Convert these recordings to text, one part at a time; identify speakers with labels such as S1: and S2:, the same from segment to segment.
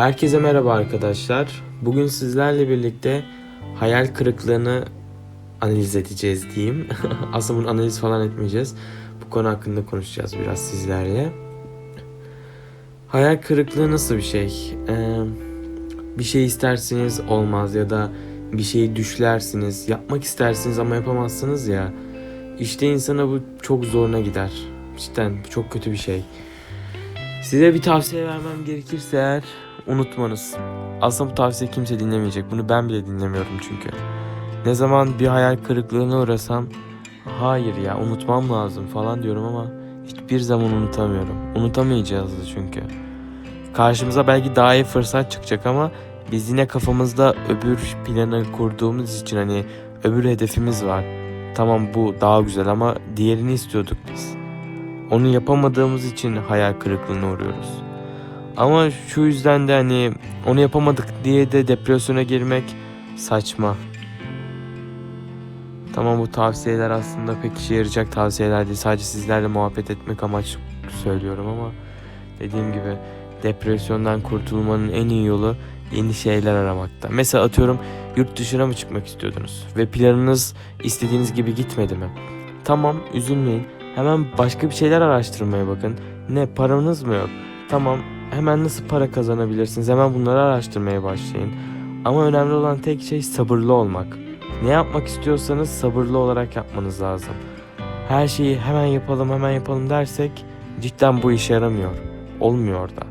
S1: Herkese merhaba arkadaşlar. Bugün sizlerle birlikte hayal kırıklığını analiz edeceğiz diyeyim. Aslında bunu analiz falan etmeyeceğiz. Bu konu hakkında konuşacağız biraz sizlerle. Hayal kırıklığı nasıl bir şey? Ee, bir şey istersiniz olmaz ya da bir şeyi düşlersiniz, yapmak istersiniz ama yapamazsınız ya. İşte insana bu çok zoruna gider. Cidden bu çok kötü bir şey. Size bir tavsiye vermem gerekirse eğer unutmanız. Aslında bu tavsiye kimse dinlemeyecek. Bunu ben bile dinlemiyorum çünkü. Ne zaman bir hayal kırıklığına uğrasam hayır ya unutmam lazım falan diyorum ama hiçbir zaman unutamıyorum. Unutamayacağız da çünkü. Karşımıza belki daha iyi fırsat çıkacak ama biz yine kafamızda öbür planı kurduğumuz için hani öbür hedefimiz var. Tamam bu daha güzel ama diğerini istiyorduk biz. Onu yapamadığımız için hayal kırıklığına uğruyoruz. Ama şu yüzden de hani onu yapamadık diye de depresyona girmek saçma. Tamam bu tavsiyeler aslında pek işe yarayacak tavsiyeler değil. Sadece sizlerle muhabbet etmek amaç söylüyorum ama dediğim gibi depresyondan kurtulmanın en iyi yolu yeni şeyler aramakta. Mesela atıyorum yurt dışına mı çıkmak istiyordunuz ve planınız istediğiniz gibi gitmedi mi? Tamam üzülmeyin. Hemen başka bir şeyler araştırmaya bakın. Ne paranız mı yok? Tamam hemen nasıl para kazanabilirsiniz? Hemen bunları araştırmaya başlayın. Ama önemli olan tek şey sabırlı olmak. Ne yapmak istiyorsanız sabırlı olarak yapmanız lazım. Her şeyi hemen yapalım hemen yapalım dersek cidden bu işe yaramıyor. Olmuyor da.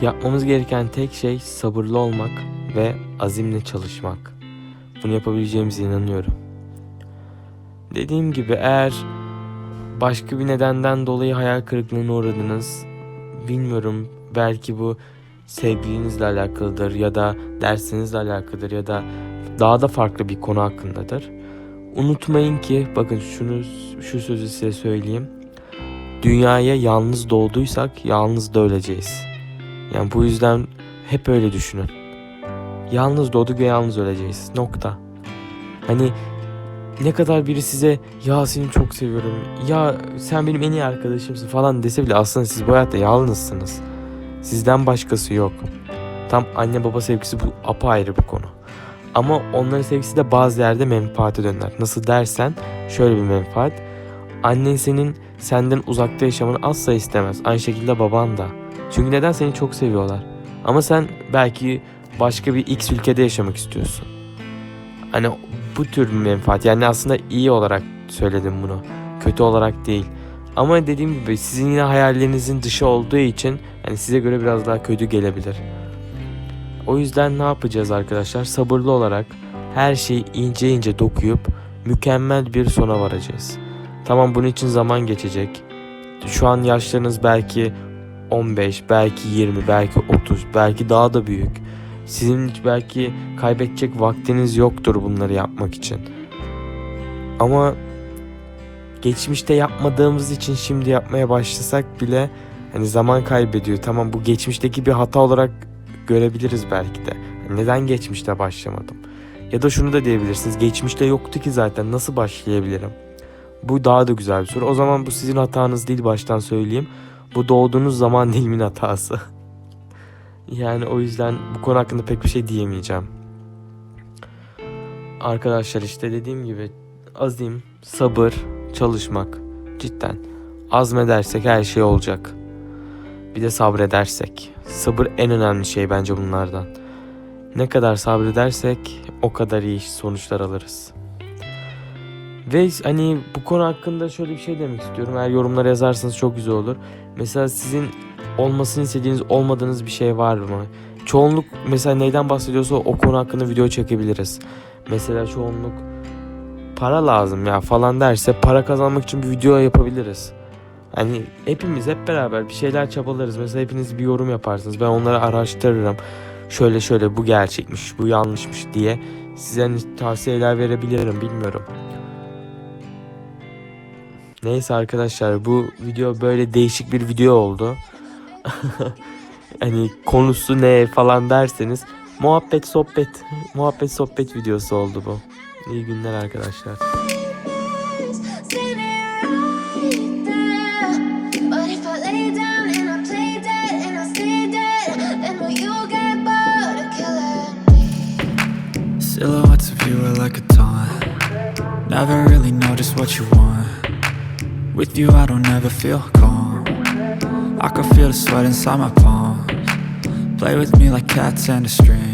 S1: Yapmamız gereken tek şey sabırlı olmak ve azimle çalışmak. Bunu yapabileceğimize inanıyorum. Dediğim gibi eğer başka bir nedenden dolayı hayal kırıklığına uğradınız, bilmiyorum belki bu sevgilinizle alakalıdır ya da dersinizle alakalıdır ya da daha da farklı bir konu hakkındadır. Unutmayın ki bakın şunu şu sözü size söyleyeyim. Dünyaya yalnız doğduysak yalnız da öleceğiz. Yani bu yüzden hep öyle düşünün. Yalnız doğduk ve yalnız öleceğiz. Nokta. Hani ne kadar biri size ya seni çok seviyorum ya sen benim en iyi arkadaşımsın falan dese bile aslında siz bu hayatta yalnızsınız. Sizden başkası yok. Tam anne baba sevgisi bu apayrı bir konu. Ama onların sevgisi de bazı yerde menfaate döner. Nasıl dersen şöyle bir menfaat. Annen senin senden uzakta yaşamanı asla istemez. Aynı şekilde baban da. Çünkü neden seni çok seviyorlar. Ama sen belki başka bir X ülkede yaşamak istiyorsun. Hani bu tür bir menfaat. Yani aslında iyi olarak söyledim bunu. Kötü olarak değil. Ama dediğim gibi sizin yine hayallerinizin dışı olduğu için yani size göre biraz daha kötü gelebilir. O yüzden ne yapacağız arkadaşlar? Sabırlı olarak her şeyi ince ince dokuyup mükemmel bir sona varacağız. Tamam bunun için zaman geçecek. Şu an yaşlarınız belki 15, belki 20, belki 30, belki daha da büyük. Sizin belki kaybedecek vaktiniz yoktur bunları yapmak için. Ama geçmişte yapmadığımız için şimdi yapmaya başlasak bile hani zaman kaybediyor. Tamam bu geçmişteki bir hata olarak görebiliriz belki de. Neden geçmişte başlamadım? Ya da şunu da diyebilirsiniz. Geçmişte yoktu ki zaten nasıl başlayabilirim? Bu daha da güzel bir soru. O zaman bu sizin hatanız değil baştan söyleyeyim. Bu doğduğunuz zaman dilimin hatası. Yani o yüzden bu konu hakkında pek bir şey diyemeyeceğim. Arkadaşlar işte dediğim gibi azim, sabır, çalışmak cidden. Azmedersek her şey olacak. Bir de sabredersek. Sabır en önemli şey bence bunlardan. Ne kadar sabredersek o kadar iyi sonuçlar alırız. Ve hani bu konu hakkında şöyle bir şey demek istiyorum. Eğer yorumlara yazarsanız çok güzel olur. Mesela sizin olmasını istediğiniz olmadığınız bir şey var mı? Çoğunluk mesela neyden bahsediyorsa o konu hakkında video çekebiliriz. Mesela çoğunluk para lazım ya falan derse para kazanmak için bir video yapabiliriz. Hani hepimiz hep beraber bir şeyler çabalarız. Mesela hepiniz bir yorum yaparsınız. Ben onları araştırırım. Şöyle şöyle bu gerçekmiş, bu yanlışmış diye size hani tavsiyeler verebilirim bilmiyorum. Neyse arkadaşlar bu video böyle değişik bir video oldu. hani konusu ne falan derseniz muhabbet sohbet muhabbet sohbet videosu oldu bu. İyi günler arkadaşlar.
S2: Silhouettes of you are like a taunt Never really know just what you want With you I don't ever feel calm I can feel the sweat inside my palms. Play with me like cats and a string.